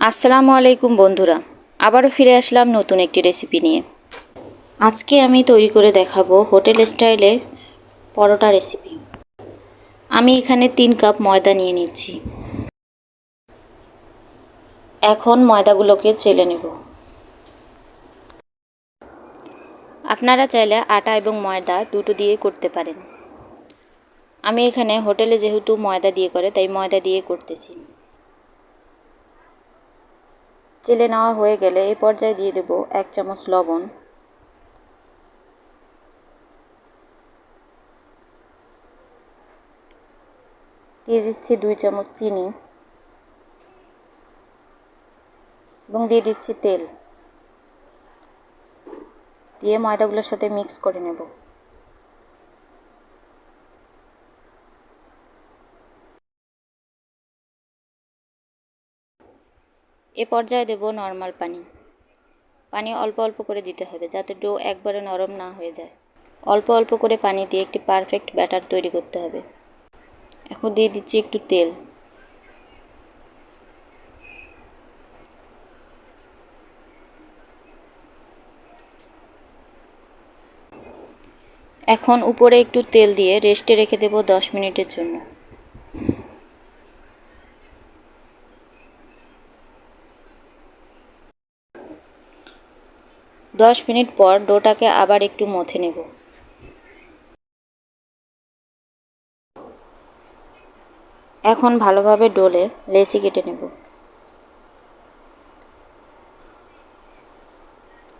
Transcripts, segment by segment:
আসসালামু আলাইকুম বন্ধুরা, আবারও ফিরে আসলাম নতুন একটি রেসিপি নিয়ে। আজকে আমি তৈরি করে দেখাবো হোটেল স্টাইলের পরোটা রেসিপি আমি এখানে তিন কাপ ময়দা নিয়ে নিচ্ছি। এখন ময়দাগুলোকে চেলে নেব। আপনারা চাইলে আটা এবং ময়দা দুটো দিয়ে করতে পারেন। আমি এখানে হোটেলে যেহেতু ময়দা দিয়ে করে, তাই ময়দা দিয়ে করতেছি। চেলে নেওয়া হয়ে গেলে এই পর্যায়ে দিয়ে দেব এক চামচ লবণ। দিয়ে দিচ্ছি দুই চামচ চিনি। এবং দিয়ে দিচ্ছি তেল। দিয়ে ময়দাগুলোর সাথে মিক্স করে নেব। এ পর্যায়ে দেব নর্মাল পানি। পানি অল্প অল্প করে দিতে হবে যাতে ডো একবারে নরম না হয়ে যায়। অল্প অল্প করে পানি দিয়ে একটি পারফেক্ট ব্যাটার তৈরি করতে হবে। এখন দিয়ে দিচ্ছি একটু তেল। এখন উপরে একটু তেল দিয়ে রেস্টে রেখে দেব দশ মিনিটের জন্য। দশ মিনিট পর ডোটাকে আবার একটু মথে নেব। এখন ভালোভাবে ডোলে লেচি কেটে নেব।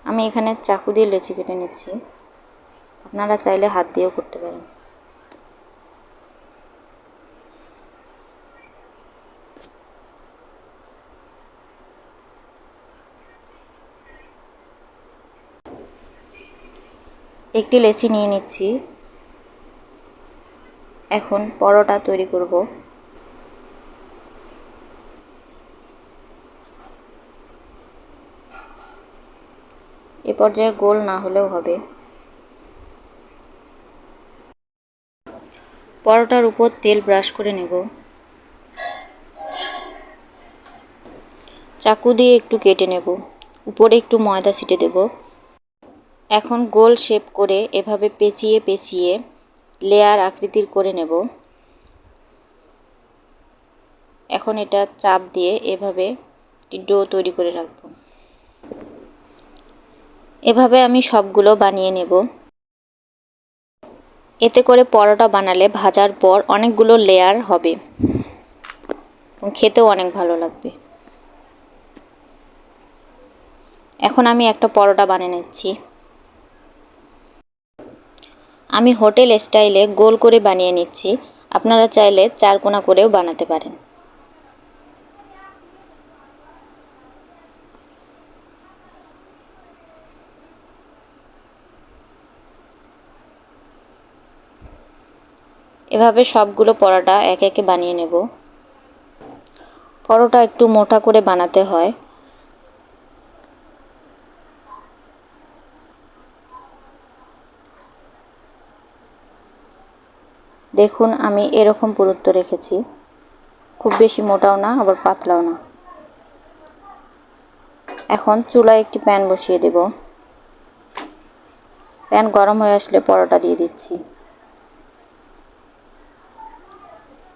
আমি এখানে চাকু দিয়ে লেচি কেটে নিচ্ছি। আপনারা চাইলে হাত দিয়েও করতে পারেন। একটি লেচি নিয়ে নিচ্ছি। এখন পরোটা তৈরি করব। এ পর্যায়ে গোল না হলেও হবে। পরোটার উপর তেল ব্রাশ করে নেব। চাকু দিয়ে একটু কেটে নেব। উপরে একটু ময়দা ছিটে দেব। এখন গোল শেপ করে এভাবে পেঁচিয়ে পেঁচিয়ে লেয়ার আকৃতির করে নেব। এখন এটা চাপ দিয়ে এভাবে একটি ডো তৈরি করে রাখব। এভাবে আমি সবগুলো বানিয়ে নেব। এতে করে পরোটা বানালে ভাজার পর অনেকগুলো লেয়ার হবে। খেতেও অনেক ভালো লাগবে। এখন আমি একটা পরোটা বানিয়ে নিচ্ছি। আমি হোটেল স্টাইলে গোল করে বানিয়ে নিচ্ছি। আপনারা চাইলে চারকোনা করেও বানাতে পারেন। এভাবে সবগুলো পরোটা এক একে বানিয়ে নেব। পরোটা একটু মোটা করে বানাতে হয়। দেখুন, আমি এরকম পুরুত্ব রেখেছি। খুব বেশি মোটাও না, আবার পাতলাও না। এখন চুলায় একটি প্যান বসিয়ে দেব। প্যান গরম হয়ে আসলে পরোটা দিয়ে দিচ্ছি।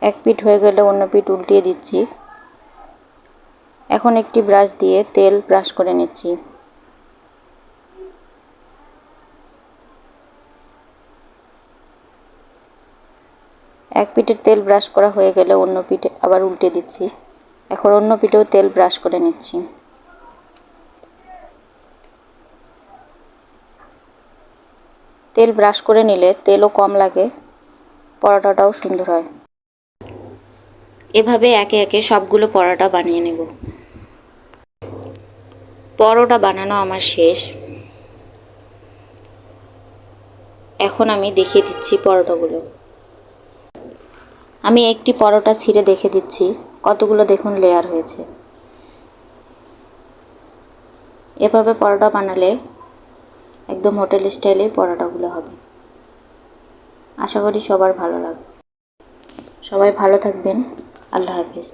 এক পিঠ হয়ে গেলে অন্য পিঠ উল্টিয়ে দিচ্ছি। এখন একটি ব্রাশ দিয়ে তেল ব্রাশ করে নিচ্ছি। এক পিঠের তেল ব্রাশ করা হয়ে গেলে অন্য পিঠে আবার উল্টে দিচ্ছি। এখন অন্য পিঠেও তেল ব্রাশ করে নিচ্ছি। তেল ব্রাশ করে নিলে তেলও কম লাগে, পরোটাটাও সুন্দর হয়। এভাবে একে একে সবগুলো পরোটা বানিয়ে নেব। পরোটা বানানো আমার শেষ। এখন আমি দেখিয়ে দিচ্ছি পরোটাগুলো। আমি একটি পরোটা ছিঁড়ে দেখে দিচ্ছি। কতগুলো দেখুন লেয়ার হয়েছে। এভাবে পরোটা বানালে একদম হোটেল স্টাইলে পরোটাগুলো হবে। আশা করি সবার ভালো লাগবে সবাই ভালো থাকবেন। আল্লাহ হাফিজ।